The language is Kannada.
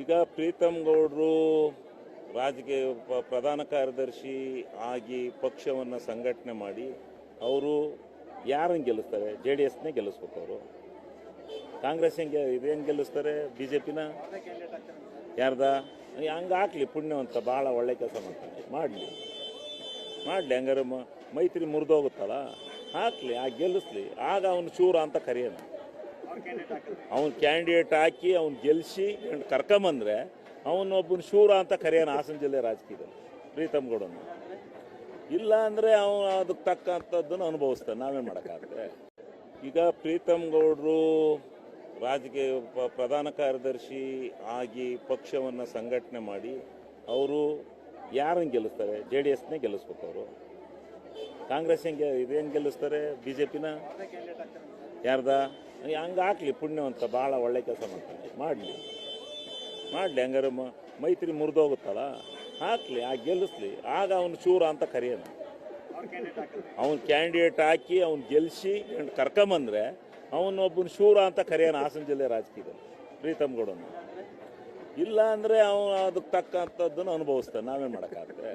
ಈಗ ಪ್ರೀತಮ್ ಗೌಡರು ರಾಜಕೀಯ ಪ್ರಧಾನ ಕಾರ್ಯದರ್ಶಿ ಆಗಿ ಪಕ್ಷವನ್ನು ಸಂಘಟನೆ ಮಾಡಿ ಅವರು ಯಾರನ್ನು ಗೆಲ್ಲಿಸ್ತಾರೆ? ಜೆ ಡಿ ಎಸ್ನೇ ಗೆಲ್ಲಿಸ್ಬೇಕು ಅವರು. ಕಾಂಗ್ರೆಸ್ ಹೆಂಗೆ, ಇದೇನು ಗೆಲ್ಲಿಸ್ತಾರೆ? ಬಿ ಜೆ ಪಿನ? ಯಾರ್ದ? ಹಂಗೆ ಹಾಕ್ಲಿ, ಪುಣ್ಯವಂತ, ಭಾಳ ಒಳ್ಳೆ ಕೆಲಸ ಮಾಡ್ತಾನೆ. ಮಾಡಲಿ. ಮಾಡಲಿ, ಹಂಗಾರೆ ಮೈತ್ರಿ ಮುರಿದೋಗುತ್ತಲ್ಲ? ಹಾಕ್ಲಿ, ಆ ಗೆಲ್ಲಿಸ್ಲಿ. ಆಗ ಅವನು ಚೂರ ಅಂತ ಕರೆಯೋಣ ಅವನು ಕ್ಯಾಂಡಿಡೇಟ್ ಹಾಕಿ, ಅವ್ನು ಗೆಲ್ಲಿಸಿ ಕರ್ಕೊಂಬಂದ್ರೆ ಅವನೊಬ್ಬನ ಶೂರ ಅಂತ ಕರೆಯೋಣ ಹಾಸನ ಜಿಲ್ಲೆ ರಾಜಕೀಯದಲ್ಲಿ, ಪ್ರೀತಮ್ ಗೌಡನ್ನು. ಇಲ್ಲ ಅಂದರೆ ಅವನು ಅದಕ್ಕೆ ತಕ್ಕಂಥದ್ದನ್ನು ಅನುಭವಿಸ್ತಾನೆ. ನಾವೇನು ಮಾಡೋಕ್ಕಾಗುತ್ತೆ? ಈಗ ಪ್ರೀತಮ್ ಗೌಡರು ರಾಜಕೀಯ ಪ್ರಧಾನ ಕಾರ್ಯದರ್ಶಿ ಆಗಿ ಪಕ್ಷವನ್ನು ಸಂಘಟನೆ ಮಾಡಿ, ಅವರು ಯಾರನ್ನು ಗೆಲ್ಲಿಸ್ತಾರೆ? ಜೆ ಡಿ ಎಸ್ನೇ ಗೆಲ್ಲಿಸ್ಬೇಕು ಅವರು. ಕಾಂಗ್ರೆಸ್ ಹೆಂಗೆ, ಇದೇನು ಗೆಲ್ಲಿಸ್ತಾರೆ? ಬಿ ಜೆ ಪಿನ? ಯಾರ್ದ? ಹಂಗೆ ಹಾಕ್ಲಿ ಪುಣ್ಯವಂತ ಭಾಳ ಒಳ್ಳೆ ಕೆಲಸ ಮಾಡ್ತಾನೆ ಮಾಡಲಿ. ಮಾಡಲಿ, ಹಂಗಾರೆ ಮೈತ್ರಿ ಮುರಿದೋಗುತ್ತಲ್ಲ? ಹಾಕ್ಲಿ, ಆ ಗೆಲ್ಲಿಸ್ಲಿ ಆಗ ಅವನು ಚೂರ ಅಂತ ಕರೆಯೋಣ. ಅವನು ಕ್ಯಾಂಡಿಡೇಟ್ ಹಾಕಿ, ಅವ್ನು ಗೆಲ್ಲಿಸಿ ಕರ್ಕೊಂಬಂದ್ರೆ ಅವನೊಬ್ಬನ ಶೂರ ಅಂತ ಕರೆಯೋಣ ಹಾಸನ ಜಿಲ್ಲೆ ರಾಜಕೀಯದಲ್ಲಿ. ಪ್ರೀತಮ್ ಗೌಡನ. ಇಲ್ಲ ಅಂದರೆ ಅವನು ಅದಕ್ಕೆ ತಕ್ಕಂಥದ್ದನ್ನು ಅನುಭವಿಸ್ತಾನೆ. ನಾವೇನು ಮಾಡೋಕ್ಕಾಗುತ್ತೆ?